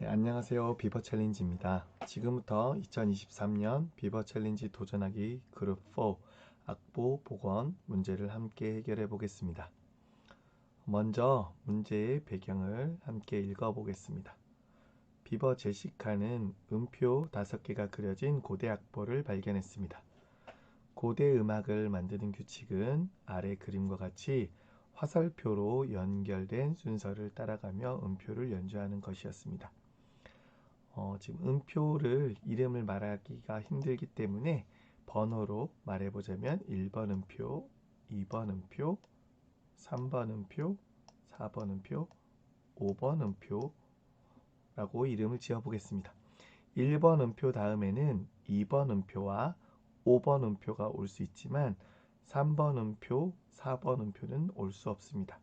네, 안녕하세요. 비버 챌린지입니다. 지금부터 2023년 비버 챌린지 도전하기 그룹 4 악보 복원 문제를 함께 해결해 보겠습니다. 먼저 문제의 배경을 함께 읽어 보겠습니다. 비버 제시카는 음표 5개가 그려진 고대 악보를 발견했습니다. 고대 음악을 만드는 규칙은 아래 그림과 같이 화살표로 연결된 순서를 따라가며 음표를 연주하는 것이었습니다. 어, 지금 음표를 이름을 말하기가 힘들기 때문에 번호로 말해보자면 1번 음표, 2번 음표, 3번 음표, 4번 음표, 5번 음표라고 이름을 지어 보겠습니다. 1번 음표 다음에는 2번 음표와 5번 음표가 올 수 있지만 3번 음표, 4번 음표는 올 수 없습니다.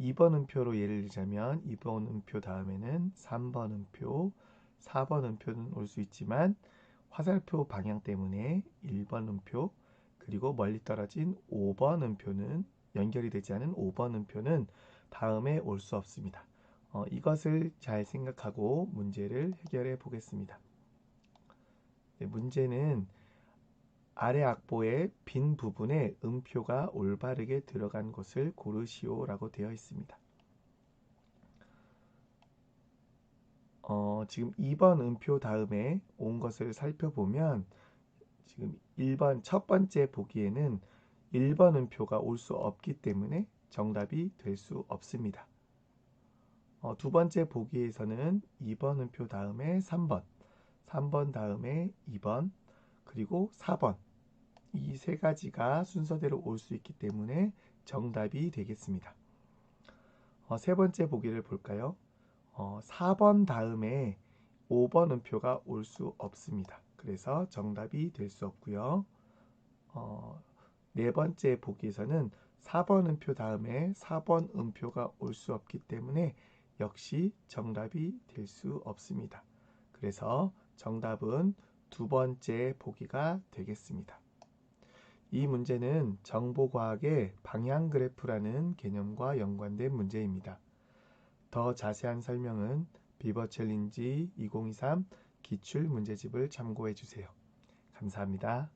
2번 음표로 예를 들자면 2번 음표 다음에는 3번 음표, 4번 음표는 올 수 있지만 화살표 방향 때문에 1번 음표 그리고 멀리 떨어진 5번 음표는 연결이 되지 않은 5번 음표는 다음에 올 수 없습니다. 어, 이것을 잘 생각하고 문제를 해결해 보겠습니다. 네, 문제는 아래 악보의 빈 부분에 음표가 올바르게 들어간 것을 고르시오 라고 되어 있습니다. 어, 지금 2번 음표 다음에 온 것을 살펴보면 지금 1번 첫 번째 보기에는 1번 음표가 올 수 없기 때문에 정답이 될 수 없습니다. 어, 두 번째 보기에서는 2번 음표 다음에 3번, 3번 다음에 2번, 그리고 4번 이 세 가지가 순서대로 올 수 있기 때문에 정답이 되겠습니다. 어, 세 번째 보기를 볼까요? 어, 4번 다음에 5번 음표가 올 수 없습니다. 그래서 정답이 될 수 없고요. 어, 네 번째 보기에서는 4번 음표 다음에 4번 음표가 올 수 없기 때문에 역시 정답이 될 수 없습니다. 그래서 정답은 두 번째 보기가 되겠습니다. 이 문제는 정보과학의 방향 그래프라는 개념과 연관된 문제입니다. 더 자세한 설명은 비버 챌린지 2023 기출 문제집을 참고해 주세요. 감사합니다.